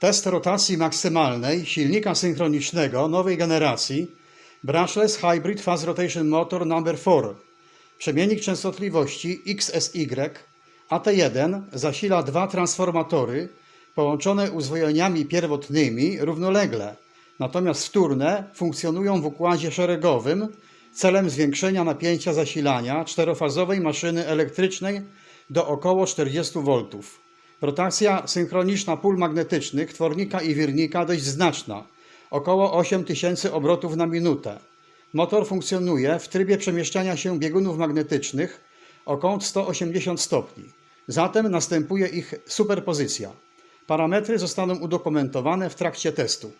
Test rotacji maksymalnej silnika synchronicznego nowej generacji Brushless Hybrid Fast Rotation Motor No. 4. Przemiennik częstotliwości XSY AT1 zasila dwa transformatory połączone uzwojeniami pierwotnymi równolegle, natomiast wtórne funkcjonują w układzie szeregowym celem zwiększenia napięcia zasilania czterofazowej maszyny elektrycznej do około 40 V. Rotacja synchroniczna pól magnetycznych twornika i wirnika dość znaczna, około 8000 obrotów na minutę. Motor funkcjonuje w trybie przemieszczania się biegunów magnetycznych o kąt 180 stopni. Zatem następuje ich superpozycja. Parametry zostaną udokumentowane w trakcie testu.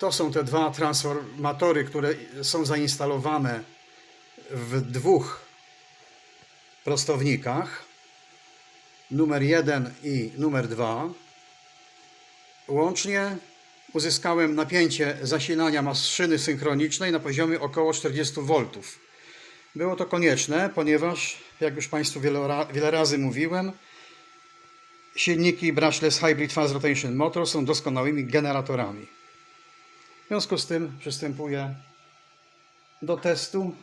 To są te dwa transformatory, które są zainstalowane w dwóch prostownikach. Numer 1 i numer 2. Łącznie uzyskałem napięcie zasilania maszyny synchronicznej na poziomie około 40 V. Było to konieczne, ponieważ, jak już Państwu wiele, wiele razy mówiłem, silniki Brushless Hybrid Fast Rotation Motor są doskonałymi generatorami. W związku z tym przystępuję do testu.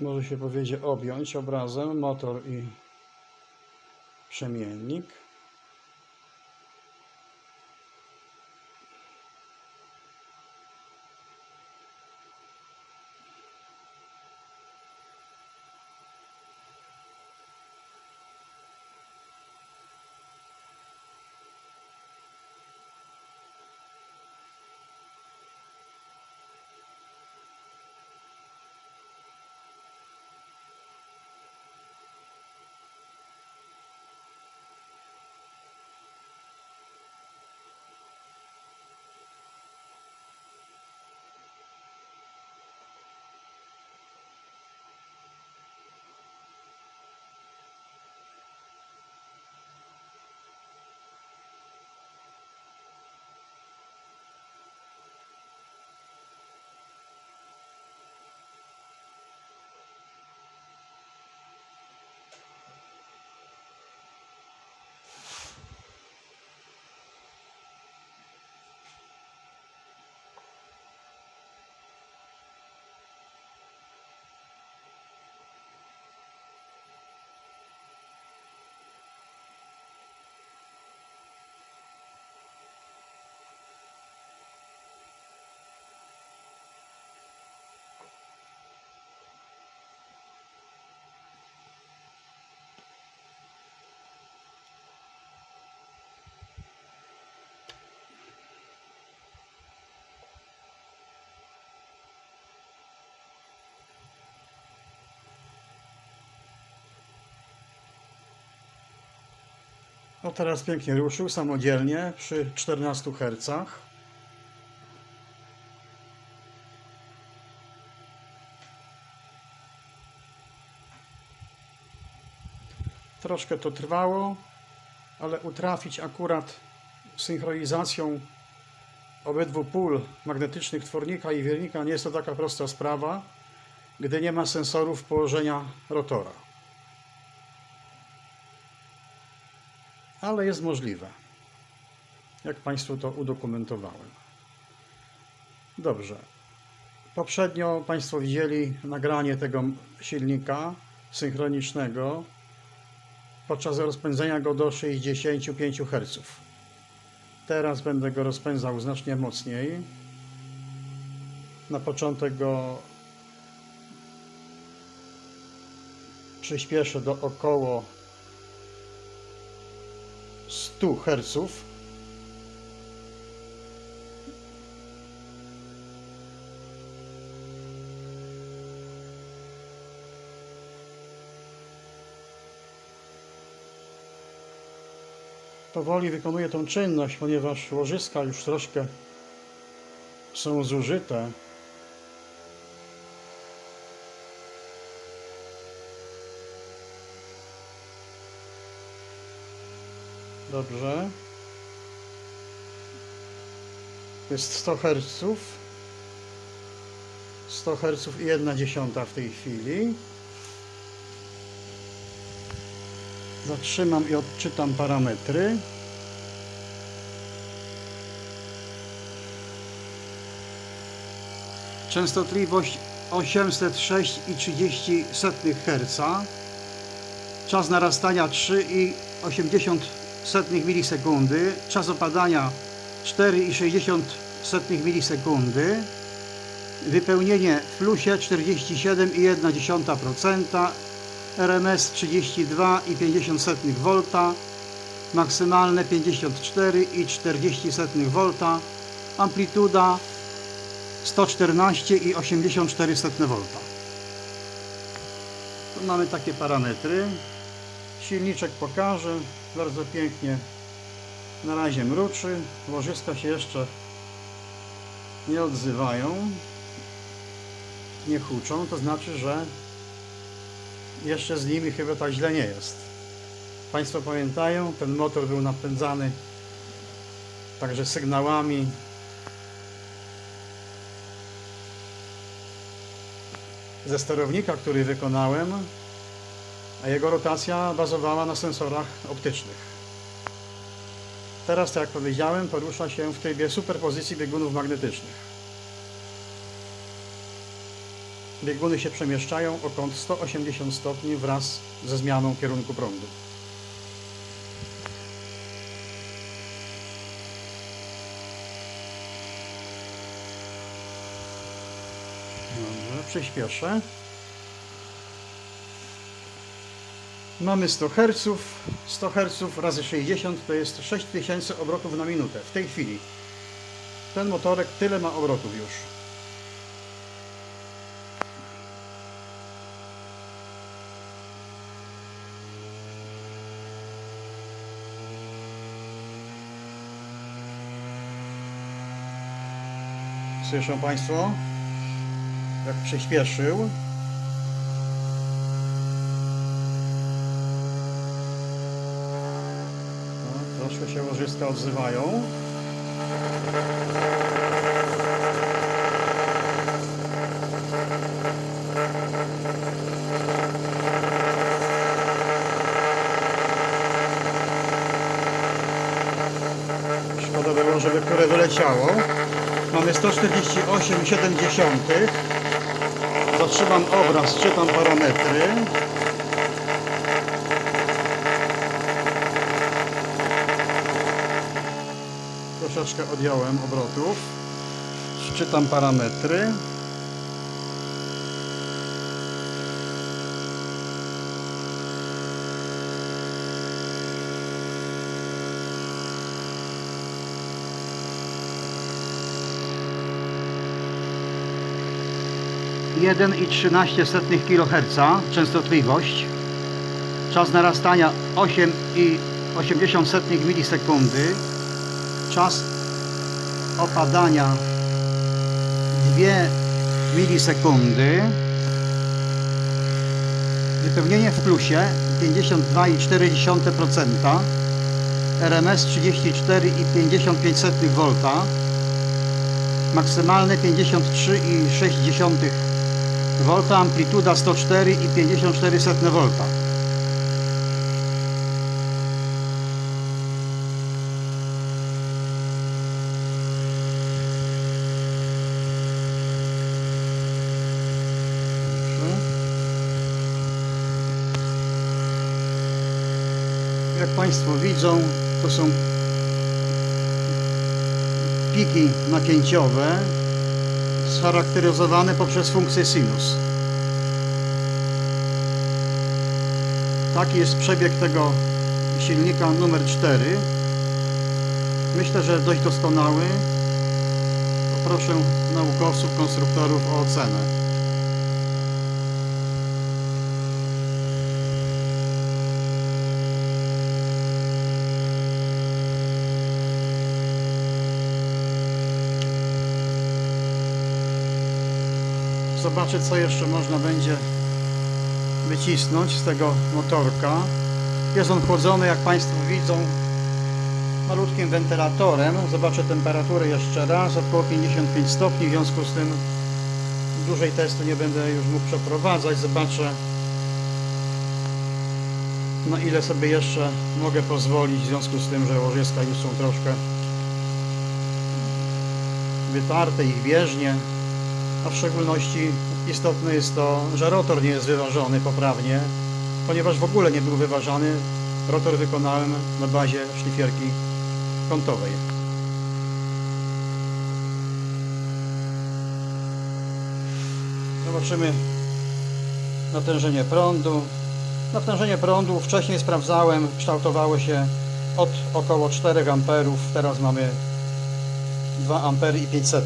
Może się powiedzieć objąć obrazem motor i przemiennik. No teraz pięknie ruszył samodzielnie przy 14 Hz. Troszkę to trwało, ale utrafić akurat synchronizacją obydwu pól magnetycznych twornika i wiernika nie jest to taka prosta sprawa, gdy nie ma sensorów położenia rotora. Ale jest możliwe. Jak Państwu to udokumentowałem. Dobrze. Poprzednio Państwo widzieli nagranie tego silnika synchronicznego podczas rozpędzenia go do 65 Hz. Teraz będę go rozpędzał znacznie mocniej. Na początek go przyspieszę do około 100 Hz. Powoli wykonuję tą czynność, ponieważ łożyska już troszkę są zużyte. Dobrze. Jest 100 Hz. 100 Hz i 1 dziesiąta w tej chwili. Zatrzymam i odczytam parametry. Częstotliwość 806,30 Hz. Czas narastania 3,80 milisekundy. Czas opadania 4,60 milisekundy. Wypełnienie w plusie 47,1%. RMS 32,50 V. Maksymalne 54,40 V. Amplituda 114,84 V. Tu mamy takie parametry. Silniczek pokażę. Bardzo pięknie na razie mruczy. Łożyska się jeszcze nie odzywają. Nie huczą. To znaczy, że jeszcze z nimi chyba tak źle nie jest. Państwo pamiętają, ten motor był napędzany także sygnałami ze sterownika, który wykonałem, a jego rotacja bazowała na sensorach optycznych. Teraz, tak jak powiedziałem, porusza się w trybie superpozycji biegunów magnetycznych. Bieguny się przemieszczają o kąt 180 stopni wraz ze zmianą kierunku prądu. Dobrze, przyspieszę. Mamy 100 Hz. 100 Hz razy 60 to jest 6000 obrotów na minutę w tej chwili. Ten motorek tyle ma obrotów już. Słyszą Państwo? Jak przyspieszył. No, troszkę się łożyska odzywają. Szkoda było, żeby które wyleciało. Mamy 148,7. Zatrzymam obraz, czytam parametry. Troszeczkę odjąłem obrotów. Czytam parametry. Jeden i 13 kHz częstotliwość. Czas narastania 8,80 milisekundy. Czas opadania 2 milisekundy. Wypełnienie w plusie 52,4%. RMS 34,55 V. Maksymalne 53,6 V, amplituda 104,54 V. Jak Państwo widzą, to są piki napięciowe scharakteryzowane poprzez funkcję sinus. Taki jest przebieg tego silnika numer 4. Myślę, że dość doskonały. Poproszę naukowców, konstruktorów o ocenę. Zobaczę, co jeszcze można będzie wycisnąć z tego motorka. Jest on chłodzony, jak Państwo widzą, malutkim wentylatorem. Zobaczę temperaturę jeszcze raz, około 55 stopni, w związku z tym dłużej testu nie będę już mógł przeprowadzać. Zobaczę na ile sobie jeszcze mogę pozwolić, w związku z tym, że łożyska już są troszkę wytarte ich bieżnie, a w szczególności istotne jest to, że rotor nie jest wyważony poprawnie, ponieważ w ogóle nie był wyważany. Rotor wykonałem na bazie szlifierki kątowej. Zobaczymy natężenie prądu. Natężenie prądu wcześniej sprawdzałem, kształtowało się od około 4 amperów, teraz mamy 2 ampery i 500.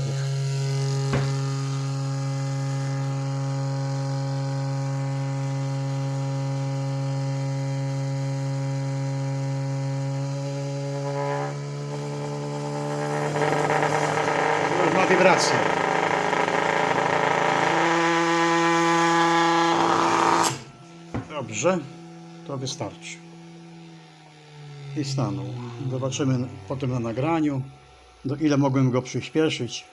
Wibrację. Dobrze, to wystarczy. I stanął. Zobaczymy potem na nagraniu, do ile mogłem go przyspieszyć.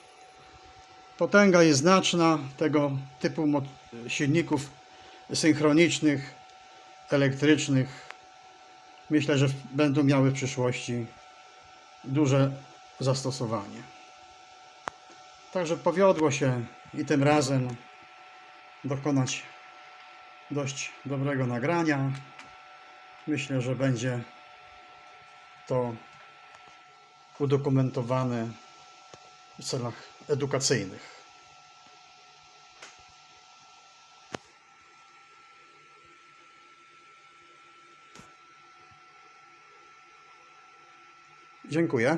Potęga jest znaczna tego typu silników synchronicznych, elektrycznych. Myślę, że będą miały w przyszłości duże zastosowanie. Także powiodło się i tym razem dokonać dość dobrego nagrania. Myślę, że będzie to udokumentowane w celach edukacyjnych. Dziękuję.